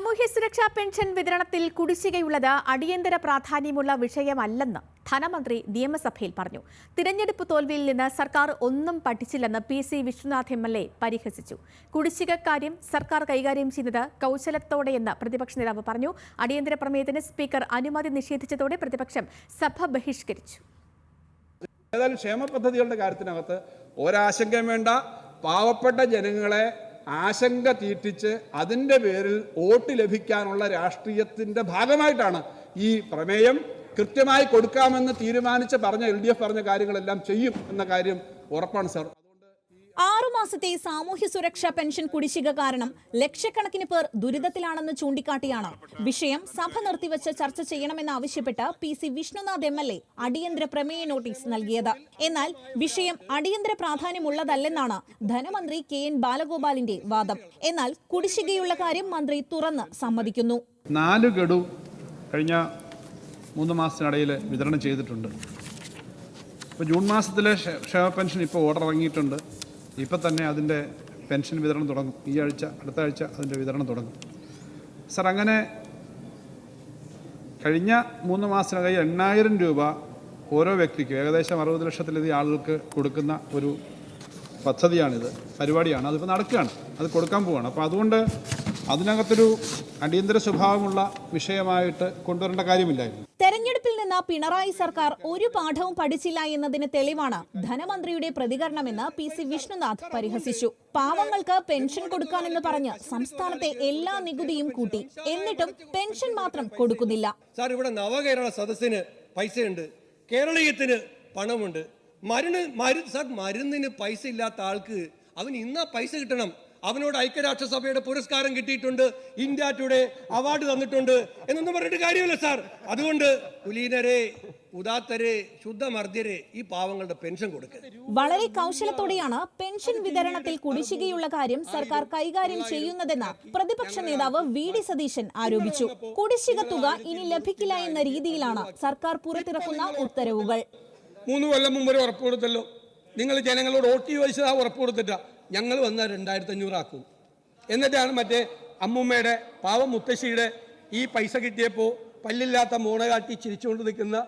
സാമൂഹ്യ സുരക്ഷാ പെൻഷൻ വിതരണത്തിൽ കുടിശ്ശികയുള്ളത് അടിയന്തര പ്രാധാന്യമുള്ള വിഷയമല്ലെന്ന് ധനമന്ത്രി നിയമസഭയിൽ പറഞ്ഞു. തിരഞ്ഞെടുപ്പ് തോൽവിയിൽ നിന്ന് സർക്കാർ ഒന്നും പഠിച്ചില്ലെന്ന് P C Viswanath M L A പരിഹസിച്ചു. കുടിശ്ശികക്കാര്യം സർക്കാർ കൈകാര്യം ചെയ്യുന്നത് കൗശലത്തോടെയെന്ന് പ്രതിപക്ഷ നേതാവ് പറഞ്ഞു. അടിയന്തര പ്രമേയത്തിന് സ്പീക്കർ അനുമതി നിഷേധിച്ചതോടെ പ്രതിപക്ഷം സഭ ബഹിഷ്കരിച്ചു. ഏതായാലും ക്ഷേമ പദ്ധതികളുടെ കാര്യത്തിനകത്ത് ഒരാശങ്കയും വേണ്ട. പാവപ്പെട്ട ജനങ്ങളെ ആശങ്ക തീറ്റിച്ച് അതിന്റെ പേരിൽ വോട്ട് ലഭിക്കാനുള്ള രാഷ്ട്രീയത്തിന്റെ ഭാഗമായിട്ടാണ് ഈ പ്രമേയം കൃത്യമായി കൊടുക്കാമെന്ന് തീരുമാനിച്ച് പറഞ്ഞ എൽ ഡി എഫ് പറഞ്ഞ കാര്യങ്ങളെല്ലാം ചെയ്യും എന്ന കാര്യം ഉറപ്പാണ് സാർ. ആറുമാസത്തെ സാമൂഹ്യ സുരക്ഷാ പെൻഷൻ കുടിശ്ശിക കാരണം ലക്ഷക്കണക്കിന് പേർ ദുരിതത്തിലാണെന്ന് ചൂണ്ടിക്കാട്ടിയാണ്. വിഷയം സഭ നിർത്തിവച്ച് ചർച്ച ചെയ്യണമെന്നാവശ്യപ്പെട്ട് P C Vishnunath M L A അടിയന്തര പ്രമേയ നോട്ടീസ് നൽകിയത്. എന്നാൽ വിഷയം അടിയന്തര പ്രാധാന്യമുള്ളതല്ലെന്നാണ് ധനമന്ത്രി കെ എൻ ബാലഗോപാലിന്റെ വാദം. എന്നാൽ കുടിശ്ശികയുള്ള കാര്യം മന്ത്രി തുറന്ന് സമ്മതിക്കുന്നു. നാല് ഗഡു കഴിഞ്ഞ മൂന്ന് മാസത്തിനിടയിൽ വിതരണം ചെയ്തിട്ടുണ്ട്. ഇപ്പോൾ ജൂൺ മാസത്തിലെ ക്ഷേ- ക്ഷേമ പെൻഷൻ ഇപ്പോൾ ഓർഡർ ഇറങ്ങിയിട്ടുണ്ട്. ഇപ്പോൾ തന്നെ അതിന്റെ പെൻഷൻ വിതരണം തുടങ്ങും. ഈ ആഴ്ച അടുത്ത ആഴ്ച അതിന്റെ വിതരണം തുടങ്ങും. സർ അങ്ങനെ കഴിഞ്ഞ മൂന്ന് മാസത്തിനകം എണ്ണായിരം രൂപ ഓരോ വ്യക്തിക്കും ഏകദേശം അറുപത് ലക്ഷത്തിലധികം ആളുകൾക്ക് കൊടുക്കുന്ന ഒരു പദ്ധതിയാണിത് പരിപാടിയാണ്. അതിപ്പോൾ നടക്കുകയാണ്. അത് കൊടുക്കാൻ പോവുകയാണ് അപ്പോൾ അതുകൊണ്ട് അതിനകത്തൊരു അടിയന്തര സ്വഭാവമുള്ള വിഷയമായിട്ട് കൊണ്ടുവരേണ്ട കാര്യമില്ലായിരുന്നു. നിന്ന് പിണറായി സർക്കാർ ഒരു പാഠവും പഠിച്ചില്ല എന്നതിന് തെളിവാണ് ധനമന്ത്രിയുടെ പ്രതികരണമെന്ന് പി സി വിഷ്ണുനാഥ് പരിഹസിച്ചു. പാവങ്ങൾക്ക് പെൻഷൻ കൊടുക്കാനെന്ന് പറഞ്ഞ് സംസ്ഥാനത്തെ എല്ലാ നികുതിയും കൂട്ടി. എന്നിട്ടും പെൻഷൻ മാത്രം കൊടുക്കുന്നില്ല. സാർ ഇവിടെ നവകേരള സദസ്സിന് പൈസയുണ്ട്. കേരളീയത്തിന് പണമുണ്ട്. മരുന്ന് മരു സാർ മരുന്നിന് പൈസ ഇല്ലാത്ത ആൾക്ക് അവന് ഇന്നാ പൈസ കിട്ടണം. അവനോട് ഐക്യരാഷ്ട്രസഭയുടെ പുരസ്കാരം കിട്ടിയിട്ടുണ്ട് ഇന്ത്യ ടുഡേ അവാർഡ് തന്നിട്ടുണ്ട് എന്നൊന്നും പറഞ്ഞിട്ട് കാര്യമില്ല സാർ. അതുകൊണ്ട് കുലീനരെ ഉദാത്തരെ ശുദ്ധമർദ്ദരെ ഈ പാവങ്ങളുടെ പെൻഷൻ കൊടുക്കുക വളരെ കൗശലത്തോടെയാണ് പെൻഷൻ വിതരണത്തിൽ കുടിശ്ശികയുള്ള കാര്യം സർക്കാർ കൈകാര്യം ചെയ്യുന്നതെന്ന് പ്രതിപക്ഷ നേതാവ് വി ഡി സതീശൻ ആരോപിച്ചു. കുടിശ്ശിക തുക ഇനി ലഭിക്കില്ല എന്ന രീതിയിലാണ് സർക്കാർ പുറത്തിറക്കുന്ന ഉത്തരവുകൾ. മൂന്ന് കൊല്ലം മുമ്പ് ഉറപ്പ് കൊടുത്തല്ലോ. നിങ്ങൾ ജനങ്ങളോട് വോട്ട് ചോദിച്ചത് ആ ഉറപ്പ് കൊടുത്തിട്ടാ. ഞങ്ങൾ വന്ന രണ്ടായിരത്തി അഞ്ഞൂറാക്കും എന്നിട്ടാണ് മറ്റേ അമ്മുമ്മയുടെ പാവം മുത്തശ്ശിയുടെ ഈ പൈസ കിട്ടിയപ്പോൾ പല്ലില്ലാത്ത മോണ കാട്ടി ചിരിച്ചുകൊണ്ട് നിൽക്കുന്ന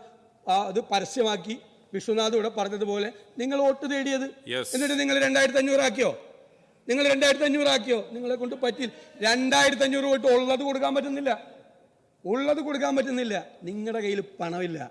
അത് പരസ്യമാക്കി വിശ്വനാഥ് ഇവിടെ പറഞ്ഞതുപോലെ നിങ്ങൾ വോട്ട് തേടിയത്. എന്നിട്ട് നിങ്ങൾ രണ്ടായിരത്തി അഞ്ഞൂറാക്കിയോ നിങ്ങൾ രണ്ടായിരത്തി അഞ്ഞൂറാക്കിയോ നിങ്ങളെ കൊണ്ട് പറ്റില്ല. രണ്ടായിരത്തി അഞ്ഞൂറ് വോട്ട് ഉള്ളത് കൊടുക്കാൻ പറ്റുന്നില്ല. ഉള്ളത് കൊടുക്കാൻ പറ്റുന്നില്ല. നിങ്ങളുടെ കയ്യിൽ പണമില്ല.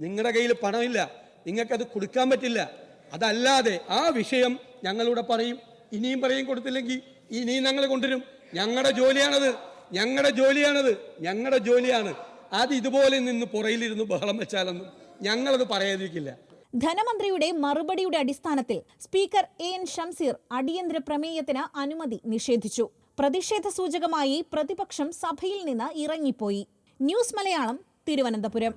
നിങ്ങളുടെ കയ്യിൽ പണമില്ല. നിങ്ങൾക്കത് കൊടുക്കാൻ പറ്റില്ല. അതല്ലാതെ ആ വിഷയം ഞങ്ങളിവിടെ പറയും ഇനിയും പറയും കൊടുത്തില്ലെങ്കിൽ ഇനിയും ഞങ്ങൾ കൊണ്ടുവരും. ഞങ്ങളുടെ ജോലിയാണത് ഞങ്ങളുടെ ജോലിയാണത് ഞങ്ങളുടെ ജോലിയാണ്. അത് ഇതുപോലെ നിന്ന് പുറയിലിരുന്ന് ബഹളം വെച്ചാലൊന്നും ഞങ്ങളത് പറയാതിരിക്കില്ല. ധനമന്ത്രിയുടെ മറുപടിയുടെ അടിസ്ഥാനത്തിൽ സ്പീക്കർ എ എൻ ഷംസീർ അടിയന്തര പ്രമേയത്തിന് അനുമതി നിഷേധിച്ചു. പ്രതിഷേധ സൂചകമായി പ്രതിപക്ഷം സഭയിൽ നിന്ന് ഇറങ്ങിപ്പോയി. ന്യൂസ് മലയാളം തിരുവനന്തപുരം.